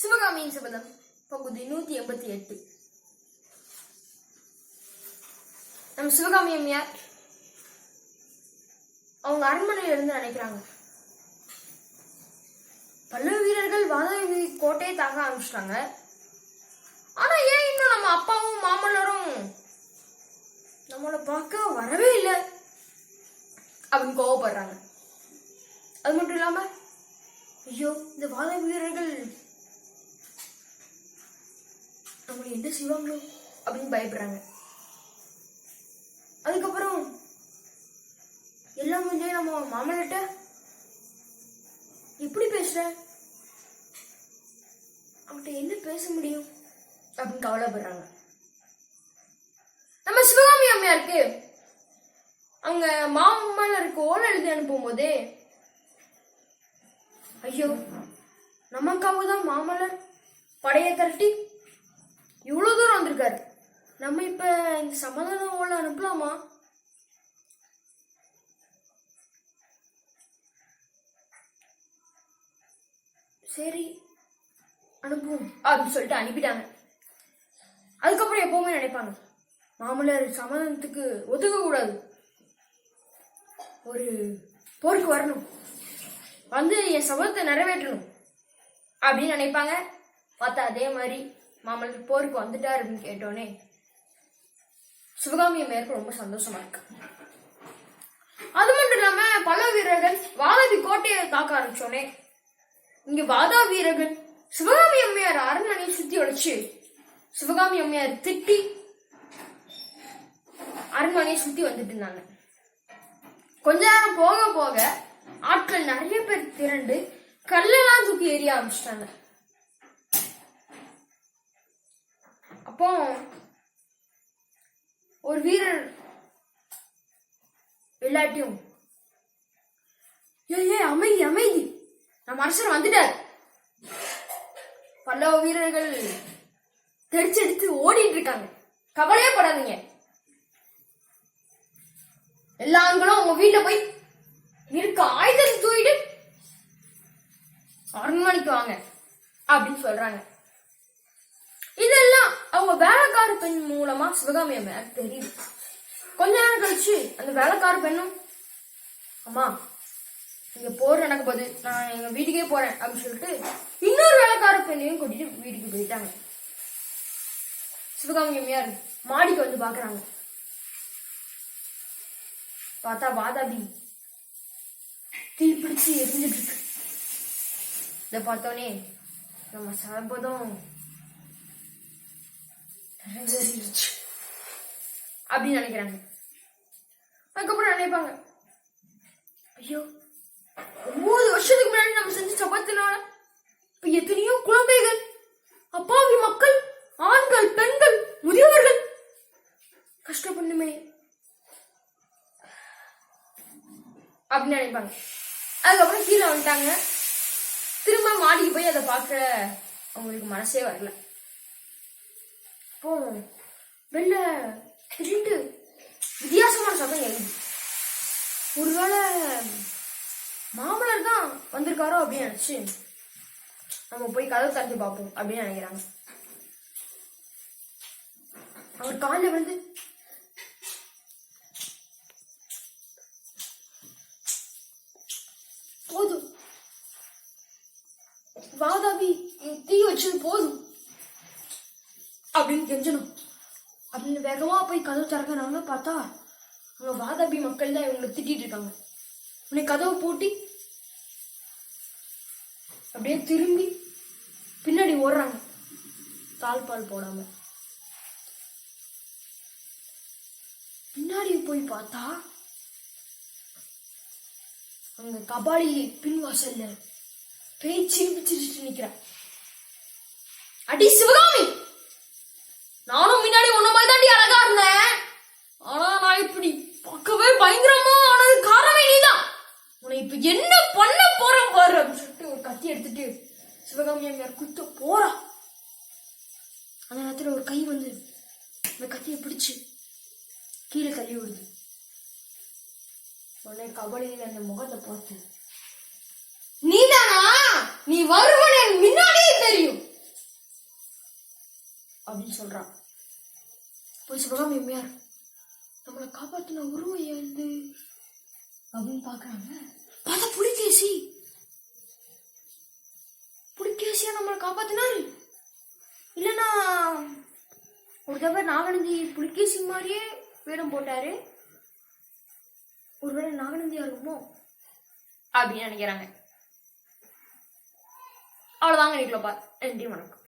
சிவகாமியின் சபதம் பகுதி நூத்தி எண்பத்தி எட்டு. நம்ம சிவகாமி அம்மையார் அவங்க அரண்மனையில இருந்து நினைக்கிறாங்க பல்லவ வீரர்கள் வாதாபி கோட்டையை தாக்க ஆரம்பிச்சிட்டாங்க. ஆனா ஏன் இன்னும் நம்ம அப்பாவும் மாமல்லரும் நம்மளை பார்க்க வரவே இல்லை அப்படின்னு கோவப்படுறாங்க. அது மட்டும் இல்லாம ஐயோ இந்த வாத வீரர்கள் நம்மளை என்ன செய்வாங்களோ அப்படின்னு பயப்படுறாங்க. அதுக்கப்புறம் எல்லாம் முடிஞ்சே நம்ம மாமன்கிட்ட எப்படி பேசுற? அவன்கிட்ட என்ன பேச முடியும்? அப்படின்னு கவலைப்படுறாங்க. நம்ம சிவகாமி அம்மையாருக்கு அவங்க மாமல்லருக்கு ஓலை எழுதி அனுப்பும் போதே ஐயோ நமக்காக தான் மாமல்லர் படையை திரட்டி இவ்வளோ தூரம் வந்திருக்காரு. நம்ம இப்போ இந்த சமாதான ஓலை அனுப்பலாமா? சரி அனுப்புவோம். அப்படின்னு சொல்லிட்டு அனுப்பிட்டாங்க. அதுக்கப்புறம் எப்பவுமே நினைப்பாங்க மாமல்லர் சமாதானத்துக்கு ஒதுக்க கூடாது ஒரு போருக்கு வரணும். வந்து என் சபதத்தை நிறைவேற்றணும். அப்படின்னு நினைப்பாங்க. பார்த்தா அதே மாதிரி மாமல்லர் போருக்கு வந்துட்டார் அப்படின்னு கேட்டோன்னே சிவகாமி அம்மையாருக்கு ரொம்ப சந்தோஷமா இருக்கு. அது மட்டும் இல்லாம பல வீரர்கள் வாதாபி கோட்டையை தாக்க ஆரம்பிச்சோனே இங்க வாதா வீரர்கள் சிவகாமி அம்மையார் அரண்மனையை சுத்தி உடைச்சு சிவகாமி அம்மையார் திட்டி அரண்மனையை சுத்தி வந்துட்டு இருந்தாங்க. கொஞ்ச நேரம் போக போக ஆட்கள் நிறைய பேர் திரண்டு கல்லெல்லாம் தூக்கி எரிய ஆரம்பிச்சிட்டாங்க. அப்போ ஒரு வீரர். எல்லாட்டையும் ஏ அமைதி அமைதி. நம்ம அரசர் வந்துட்டார். பல்லவ வீரர்கள் தெரிச்செடுத்து ஓடிட்டு இருக்காங்க. கவலையே படாதீங்க. எல்லா ஆண்களும் உங்க வீட்டுல போய் இருக்க ஆயுதத்தை தூக்கிட்டு அரண்மனைக்கு வாங்க அப்படின்னு சொல்றாங்க. வேலைக்கார பெண் மூலமா சிவகாமி அம்மையார் தெரியுது. கொஞ்ச நேரம் கழிச்சு அந்த வேலைக்கார பெண்ணும் அம்மா இங்க போர் எனக்கு போகுது. நான் எங்க வீட்டுக்கே போறேன் அப்படின்னு சொல்லிட்டு இன்னொரு வேலைக்கார பெண்ணையும் கூட்டிட்டு வீட்டுக்கு போயிட்டாங்க. சிவகாமி அம்மையார் மாடிக்கு வந்து பாக்குறாங்க. பார்த்தா வாதாபி தீ பிடிச்சு எரிஞ்சிட்டு இருக்கு. இதை பார்த்தோன்னே நம்ம சபதம் அப்படின்னு நினைக்கிறாங்க. அதுக்கப்புறம் நினைப்பாங்க. ஐயோ ஒன்பது வருஷத்துக்கு முன்னாடி நம்ம செஞ்ச சபத்தினால இப்ப எத்தனையோ குழந்தைகள் அப்பாவி மக்கள் ஆண்கள் பெண்கள் முதியவர்கள் கஷ்டப்படணுமே அப்படின்னு நினைப்பாங்க. அதுக்கப்புறம் கீழே வந்துட்டாங்க. திரும்ப மாடிக்கு போய் அதை பார்க்க அவங்களுக்கு மனசே வரல. போவோம் வெளில திடீர்னு வித்தியாசமான சத்தம் எழுது ஒருவேளை மாமலர் தான் வந்திருக்காரோ அப்படின்னு நினைச்சு நம்ம போய் கதவு திறந்து பார்ப்போம் அப்படின்னு நினைக்கிறாங்க. அவர் காலில் வந்து போதும். வாதாபி தீ வச்சது போதும். அப்படின்னு கெஞ்சணும். அப்படின்னு வேகமா போய் கதவு திறக்கிறாங்க பார்த்தா அவங்க வாதாபி மக்கள் தான் இவங்களை திட்டிட்டு இருக்காங்க. உன்னை கதவு பூட்டி அப்படியே திரும்பி பின்னாடி ஓடுறாங்க. தாழ்பால் போடாம. பின்னாடி போய் பார்த்தா அங்க கபாலி பின்வாசல்ல பேச்சு பிடிச்சிட்டு நிக்கிறா. அடி சிவகாமி நானும் முன்னாடி உன்ன மாதிரி தாண்டி அழகா இருந்தேன் ஆனா நான் இப்படி பார்க்கவே பயங்கரமா ஆனது காரணமே நீதான் உன்னை இப்ப என்ன பண்ண போறோம் பாரு அப்படின்னு சொல்லிட்டு ஒரு கத்தி எடுத்துட்டு சிவகாமி அம்மையார் குத்த போறா. அந்த நேரத்துல ஒரு கை வந்து அந்த கத்தியை பிடிச்சு கீழே தள்ளி விடுது. உடனே கபடியில அந்த முகத்தை பார்த்து நீதானா? நீ வருவன் எனக்கு முன்னாடியே தெரியும். அப்படின்னு சொல்றான் போய் சிவகாமி அம்மையார் நம்மளை காப்பாத்தின உருவம் எழுது அப்படின்னு பாக்குறாங்க பார்த்தா புலிகேசி புலிகேசியா நம்மளை காப்பாத்தினாரு இல்லைன்னா ஒரு நாகநந்தி புலிகேசி மாதிரியே வேடம் போட்டாரு. ஒருவேளை நாகநந்தியா இருக்குமோ அப்படின்னு நினைக்கிறாங்க. அவ்வளோதாங்க நிக்கலப்பா நன்றி வணக்கம்.